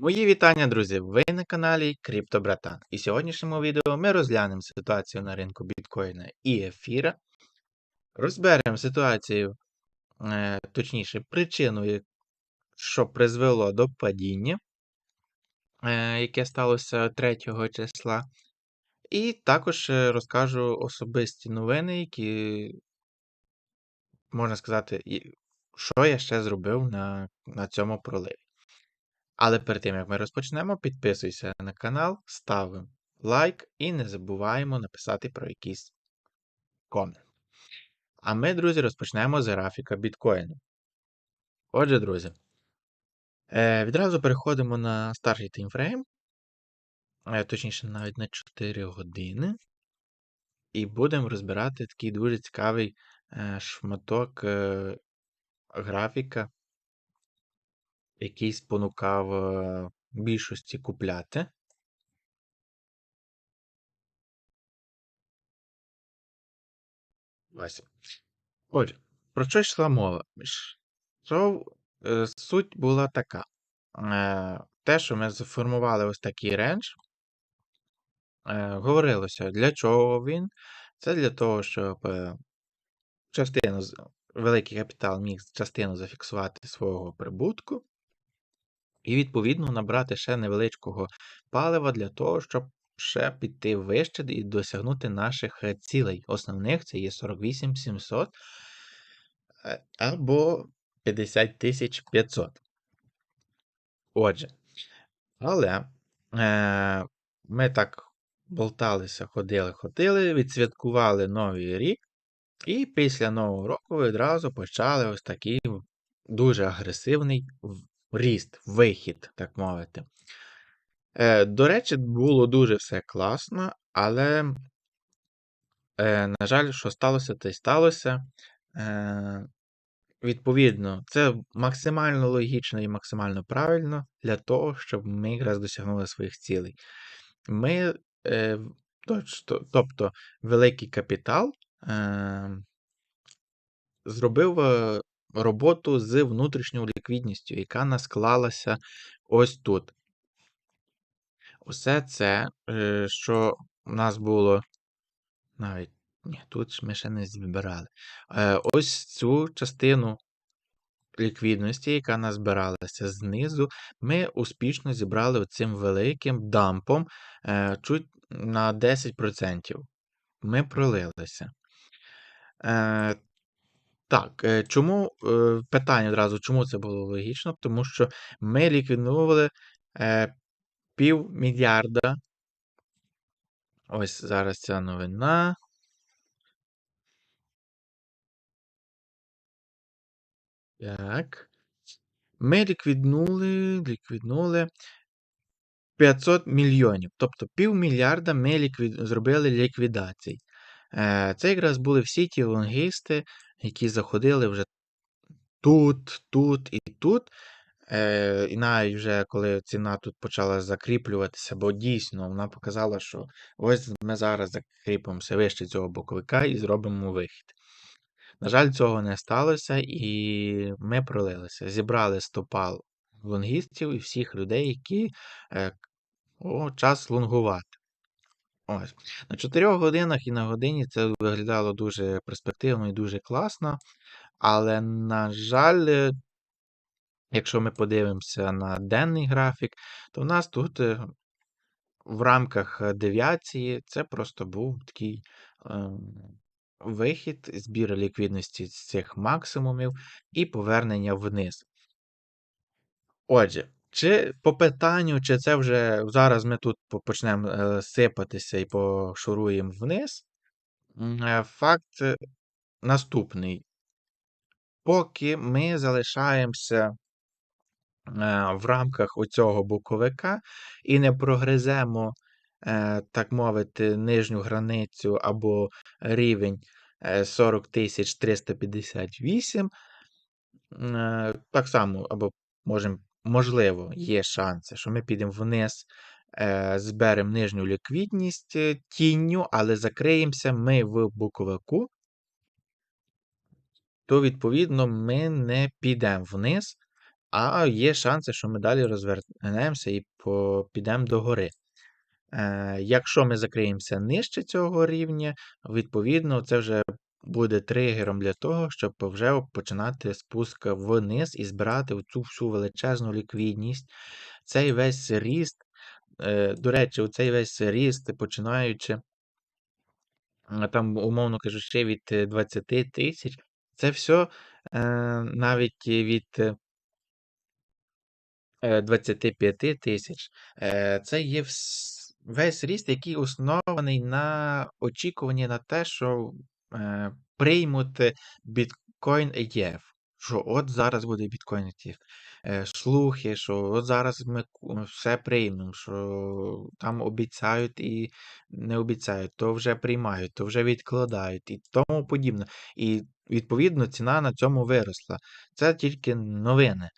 Мої вітання, друзі! Ви на каналі Криптобратан. І в сьогоднішньому відео ми розглянемо ситуацію на ринку біткоїна і ефіра. Розберемо ситуацію, е, точніше, причину, що призвело до падіння, е, яке сталося 3 числа. І також е, розкажу особисті новини, які, можна сказати, що я ще зробив на, на цьому проливі. Але перед тим, як ми розпочнемо, підписуйся на канал, ставимо лайк і не забуваємо написати про якийсь комент. А ми, друзі, розпочнемо з графіка біткоїну. Отже, друзі, е, відразу переходимо на старший таймфрейм, е, точніше, навіть на 4 години. І будемо розбирати такий дуже цікавий е, шматок графіка, який спонукав е, більшості купляти. Ось. Отже, про що йшла мова? Що, е, суть була така. Е, те, що ми заформували ось такий рендж, говорилося, для чого він? Це для того, щоб частину, великий капітал міг частину зафіксувати свого прибутку, і, відповідно, набрати ще невеличкого палива для того, щоб ще піти вище і досягнути наших е, цілей. Основних це є 48 700 е, або 50 500. Отже, але е, ми так болталися, ходили, ходили, відсвяткували Новий рік, і після Нового року відразу почали ось такий дуже агресивний ріст, вихід, так мовити. Е, до речі, було дуже все класно, але, е, на жаль, що сталося, те й сталося. Е, відповідно, це максимально логічно і максимально правильно для того, щоб ми якраз досягнули своїх цілей. Ми, е, тобто, великий капітал е, зробив е, роботу з внутрішньою ліквідністю, яка насклалася ось тут. Усе це, е, що у нас було навіть ні, тут ми ще не збирали. Е, ось цю частину ліквідності, яка назбиралася знизу, ми успішно зібрали оцим великим дампом е, чуть на 10%. Ми пролилися. Так, е, чому е, питання одразу, чому це було логічно? Тому що ми ліквідували е, пів мільярда. Ось зараз ця новина. Так. Ми ліквіднули, ліквіднули 500 мільйонів. Тобто півмільярда ми ліквід... зробили ліквідацій. Е, Це якраз були всі ті лонгісти, які заходили вже тут, тут і тут. Е, І навіть вже коли ціна тут почала закріплюватися, бо дійсно вона показала, що ось ми зараз закріпимося вище цього боковика і зробимо вихід. На жаль, цього не сталося, і ми пролилися. Зібрали стопал лонгістів і всіх людей, які е, о, час лонгувати. Ось. На 4 годинах і на годині це виглядало дуже перспективно і дуже класно. Але, на жаль, е, якщо ми подивимося на денний графік, то в нас тут е, в рамках е, девіації це просто був такий ем, вихід, збір ліквідності з цих максимумів і повернення вниз. Отже, чи по питанню, чи це вже зараз ми тут почнемо е, сипатися і пошуруємо вниз, е, факт е, наступний. Поки ми залишаємося в рамках оцього боковика і не прогриземо, так мовити, нижню границю або рівень е, 40 358, е, так само, або можем, можливо, є шанси, що ми підемо вниз, е, зберемо нижню ліквідність е, тінню, але закриємося ми в боковику, то відповідно ми не підемо вниз, А є шанси, що ми далі розвернемося і підемо догори. Е, Якщо ми закриємося нижче цього рівня, відповідно, це вже буде тригером для того, щоб вже починати спуск вниз і збирати цю всю величезну ліквідність. Цей весь ріст, е, до речі, цей весь ріст, починаючи, там, умовно кажучи, від 20 тисяч, це все е, навіть від 25 е, тисяч. Е, це є весь ріст, який оснований на очікуванні на те, що е, біткоін ETF. Що от зараз буде біткоін ETF. Слухи, що от зараз ми все приймемо, що там обіцяють і не обіцяють, то вже приймають, то вже відкладають і тому подібне. І відповідно ціна на цьому виросла. Це тільки новини.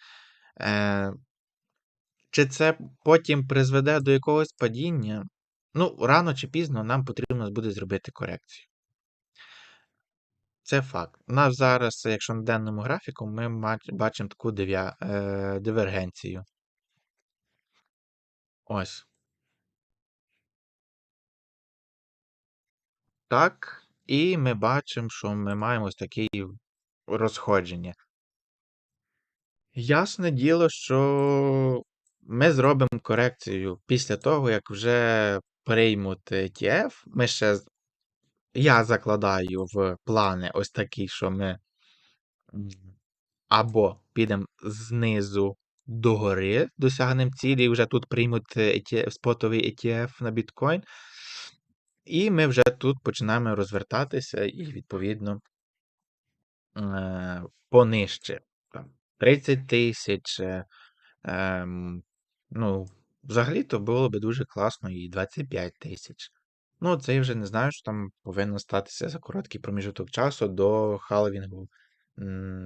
Чи це потім призведе до якогось падіння? Ну, рано чи пізно нам потрібно буде зробити корекцію. Це факт. У нас зараз, якщо на денному графіку, ми бачимо таку е, дивергенцію. Ось. Так. І ми бачимо, що ми маємо ось таке розходження. Ясне діло, що ми зробимо корекцію після того, як вже приймуть ETF. Ми ще, Я закладаю в плани ось такі, що ми або підемо знизу догори, досягнемо цілі, і вже тут приймуть ETF, спотовий ETF на біткоін. І ми вже тут починаємо розвертатися і, відповідно, е, понижче. 30 тисяч. Ем, Ну, взагалі-то було би дуже класно і 25 тисяч. Ну, це я вже не знаю, що там повинно статися за короткий проміжок часу до халвінгу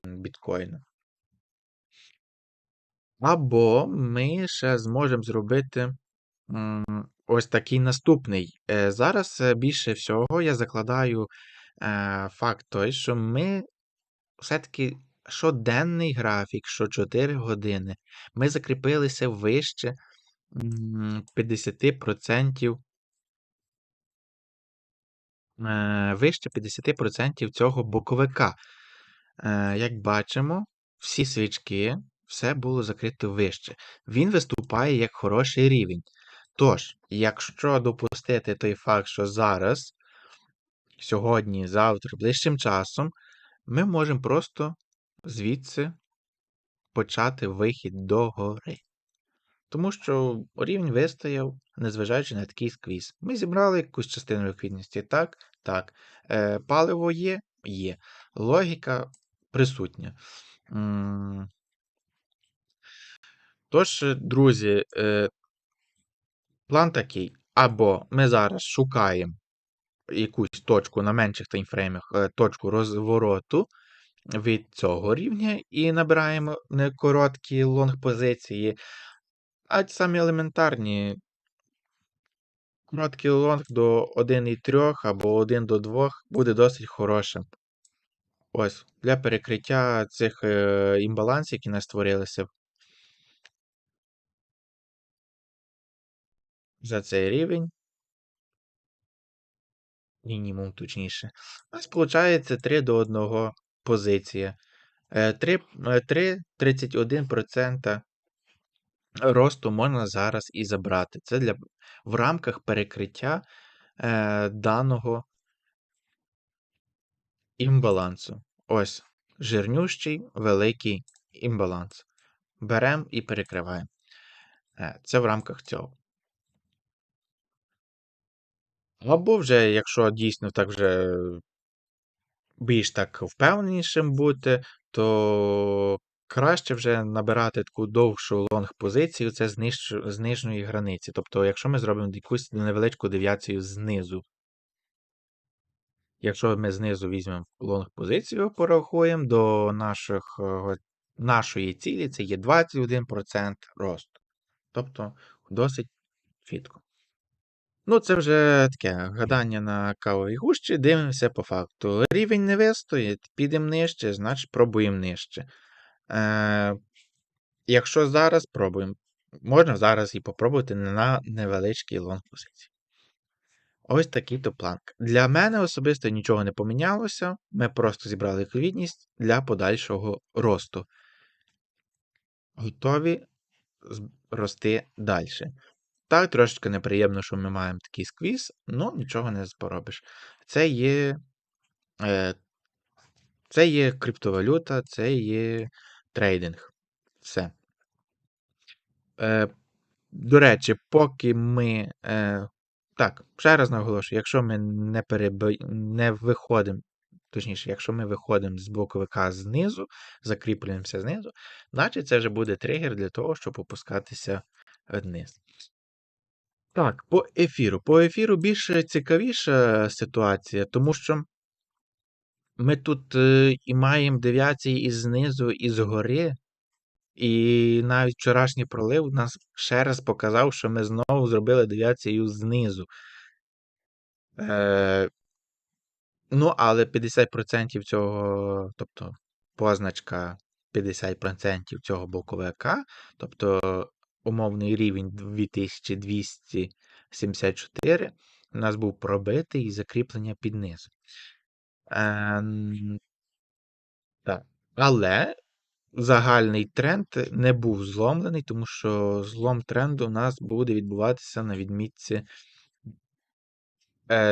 біткоїну. Або ми ще зможемо зробити ось такий наступний. Е, зараз е, більше всього я закладаю е, факт той, що ми все-таки щоденний графік, що 4 години, ми закріпилися вище 50%. Е, вище 50% цього боковика. Е, як бачимо, всі свічки, все було закрито вище. Він виступає як хороший рівень. Тож, якщо допустити той факт, що зараз, сьогодні, завтра, ближчим часом, ми можемо просто звідси почати вихід до гори. Тому що рівень вистояв, незважаючи на такий сквіз. Ми зібрали якусь частину ліквідності. Так, так. Е, Паливо є, є. Логіка присутня. Тож, друзі, е, план такий. Або ми зараз шукаємо якусь точку на менших таймфреймах, е, точку розвороту від цього рівня і набираємо короткі лонг-позиції, а самі елементарні. Короткий лонг до 1,3 або 1 до 2 буде досить хорошим. Ось, для перекриття цих е, імбалансів, які не створилися за цей рівень. Мінімум точніше. У нас виходить 3 до 1 позиція. 3,31% е, росту можна зараз і забрати. Це для, в рамках перекриття е, даного імбалансу. Ось жирнющий великий імбаланс. Беремо і перекриваємо. Е, це в рамках цього. Або вже, якщо дійсно так вже більш так впевненішим бути, то краще вже набирати таку довшу лонг-позицію, це з, ниж... з нижньої границі. Тобто, якщо ми зробимо якусь невеличку девіацію знизу. Якщо ми знизу візьмемо лонг-позицію, порахуємо до наших, е, нашої цілі, це є 21% росту. Тобто досить фітко. Ну, це вже таке гадання на кавовій гущі, дивимося по факту. Рівень не вистоїть, підемо нижче, значить пробуємо нижче. Е, Якщо зараз пробуємо, можна зараз і попробувати на невеличкій лонг позиції. Ось такий то план. Для мене особисто нічого не помінялося. Ми просто зібрали ліквідність для подальшого росту. Готові рости далі. Так, трошечки неприємно, що ми маємо такий сквіз, ну нічого не поробиш. Це є е, це є криптовалюта, це є трейдинг. Все. Е, До речі, поки ми. Е, Так, ще раз наголошую, якщо ми не переби... не виходимо, точніше, якщо ми виходимо з боковика знизу, закріплюємося знизу, значить це вже буде тригер для того, щоб опускатися вниз. Так, по ефіру. По ефіру більш цікавіша ситуація, тому що ми тут е, і маємо девіації і знизу, і згори, і навіть вчорашній пролив нас ще раз показав, що ми знову зробили девіацію знизу. Е, Ну, але 50% цього, тобто позначка 50% цього боковика, тобто умовний рівень 2274, у нас був пробитий і закріплення під низом. Е, так. Але загальний тренд не був зломлений, тому що злом тренду у нас буде відбуватися на відмітці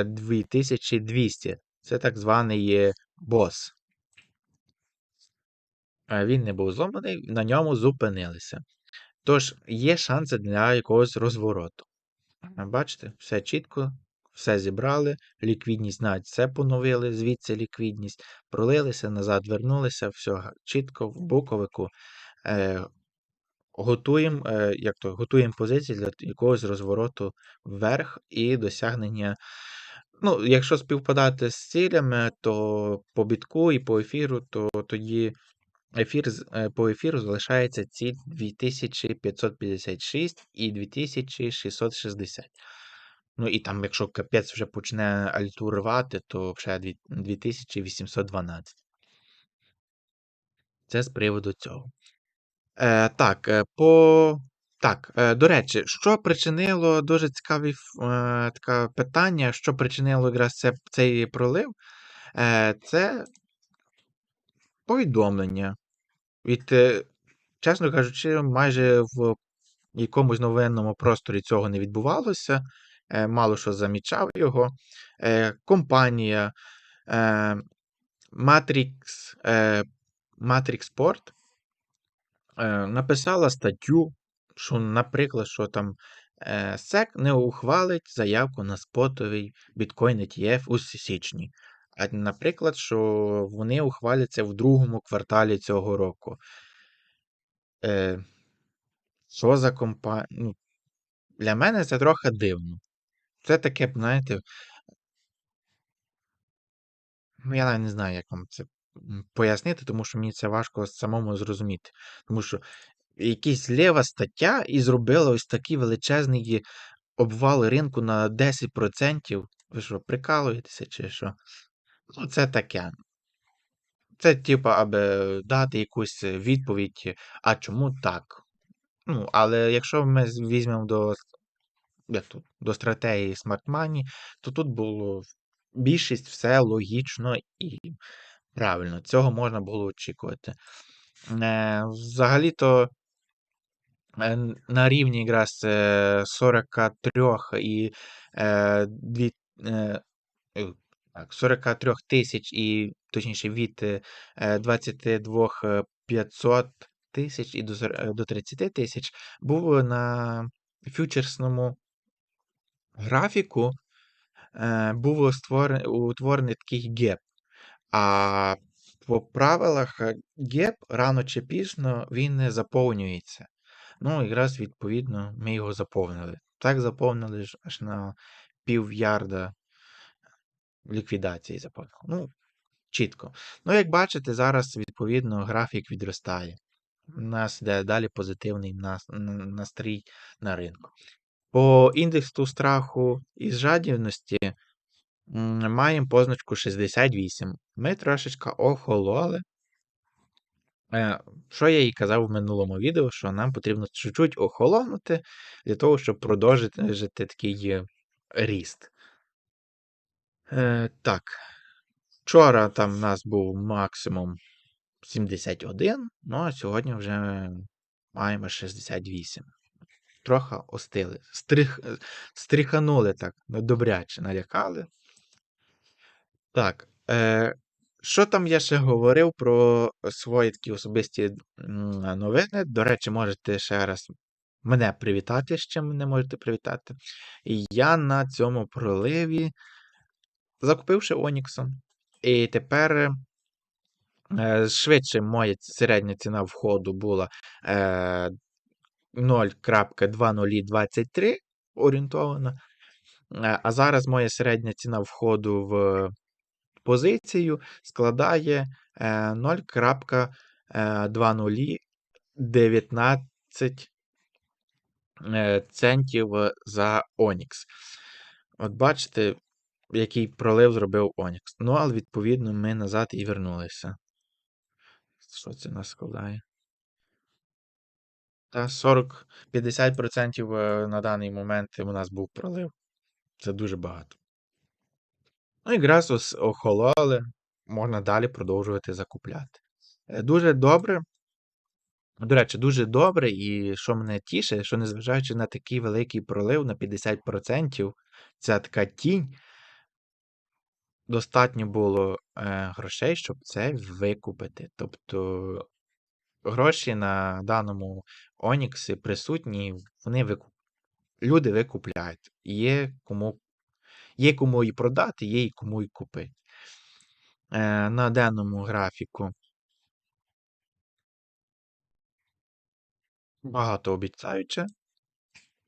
2200. Е, Це так званий бос. Е, він не був зломаний, на ньому зупинилися. Тож, є шанси для якогось розвороту. Бачите, все чітко, все зібрали, ліквідність навіть все поновили, звідси ліквідність, пролилися, назад вернулися, все чітко в боковику. Е, Готуємо е, як то, готуємо позиції для якогось розвороту вверх і досягнення. Ну, Якщо співпадати з цілями, то по бітку і по ефіру, то тоді ефір, е, по ефіру залишається ці 2556 і 2660. Ну і там, якщо капець вже почне альту рвати, то вже 2812. Це з приводу цього. Е, Так, е, по. Так, е, до речі, що причинило дуже цікаве е, питання, що причинило якраз це, цей пролив? Е, Це повідомлення. Від, е, чесно кажучи, майже в якомусь новинному просторі цього не відбувалося. Е, Мало що замічав його. Е, Компанія е, Matrix, Matrix Sport написала статтю, що, наприклад, що там SEC не ухвалить заявку на спотовий біткоін ETF у січні. А наприклад, що вони ухваляться в другому кварталі цього року. Е, Що за компанія? Ну, Для мене це трохи дивно. Це таке, знаєте, ну я навіть не знаю, як вам це пояснити, тому що мені це важко самому зрозуміти. Тому що якась лєва стаття і зробила ось такий величезний обвал ринку на 10%. Ви що, прикалуєтеся, чи що? Ну, це таке. Це, типа, аби дати якусь відповідь, а чому так? Ну, але якщо ми візьмемо до тут, до стратегії Smart Money, то тут було більшість все логічно і правильно. Цього можна було очікувати. Е, Взагалі-то е, на рівні якраз 43 і е, 2, так, 43 тисяч і точніше від 22 500 тисяч і до 30 тисяч був на фьючерсному графіку е, був створений, утворений такий геп. А по правилах геп рано чи пізно він не заповнюється. Ну, якраз, відповідно, ми його заповнили. Так заповнили аж на пів ярда ліквідації заповнили. Ну, чітко. Ну, як бачите, зараз, відповідно, графік відростає. У нас йде далі позитивний настрій на ринку. По індексу страху і жадібності маємо позначку 68. Ми трошечки охололи. Що я їй казав в минулому відео, що нам потрібно чуть-чуть охолонути для того, щоб продовжити жити такий е, ріст. Так. Вчора там в нас був максимум 71, ну а сьогодні вже маємо 68. Трохи остили. Стрих, е, стріханули так, добряче налякали. Так. Е, що там я ще говорив про свої такі особисті новини? До речі, можете ще раз мене привітати, чим мене можете привітати. І я на цьому проливі закупивши Оніксон. І тепер е, швидше моя середня ціна входу була е, 0.2023 орієнтована. Е, А зараз моя середня ціна входу в позицію складає е, 0.2019 е, центів за Онікс. От бачите, який пролив зробив Онікс. Ну, але відповідно ми назад і вернулися. Що це нас складає? Та 40-50% е, на даний момент у нас був пролив. Це дуже багато. Ну, якраз охололи, можна далі продовжувати закупляти. Е, Дуже добре. До речі, дуже добре, і що мене тішить, що незважаючи на такий великий пролив на 50%, ця така тінь, достатньо було е, грошей, щоб це викупити. Тобто гроші на даному Оніксі присутні, вони викуп... люди викупляють. Є кому є кому і продати, є і кому і купити. Е, на даному графіку багато обіцяюче,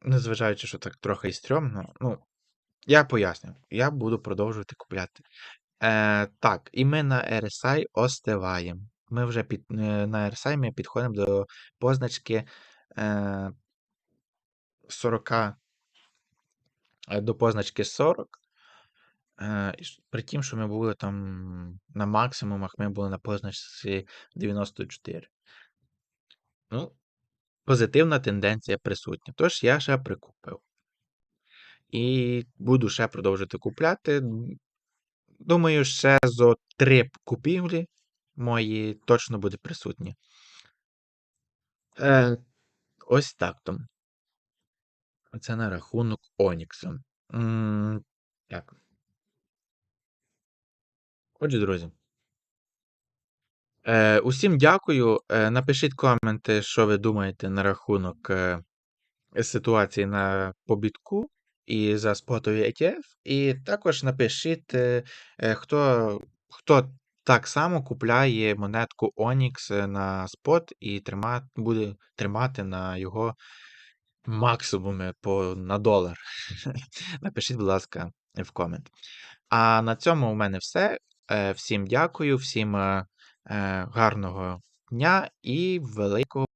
незважаючи, що так трохи і стрьомно. Ну, я поясню, я буду продовжувати купляти. Е, так, і ми на RSI остиваємо. Ми вже під, е, на RSI ми підходимо до позначки 40, е, до позначки 40. Е, при тім, що ми були там на максимумах, ми були на позначці 94. Ну, позитивна тенденція присутня. Тож я ще прикупив. І буду ще продовжити купляти. Думаю, ще зо три купівлі мої точно буде присутні. Е, ось так там. Це на рахунок Онікса. Так. Отже, друзі. Е, усім дякую. Е, напишіть коменти, що ви думаєте на рахунок е, ситуації на побітку і за спотові ETF. І також напишіть, е, е, хто, хто так само купляє монетку Onyx на спот і трима, буде тримати на його максимуми по, на долар. Напишіть, будь ласка, в комент. А на цьому у мене все. Е, Всім дякую, всім е, е, гарного дня і великого.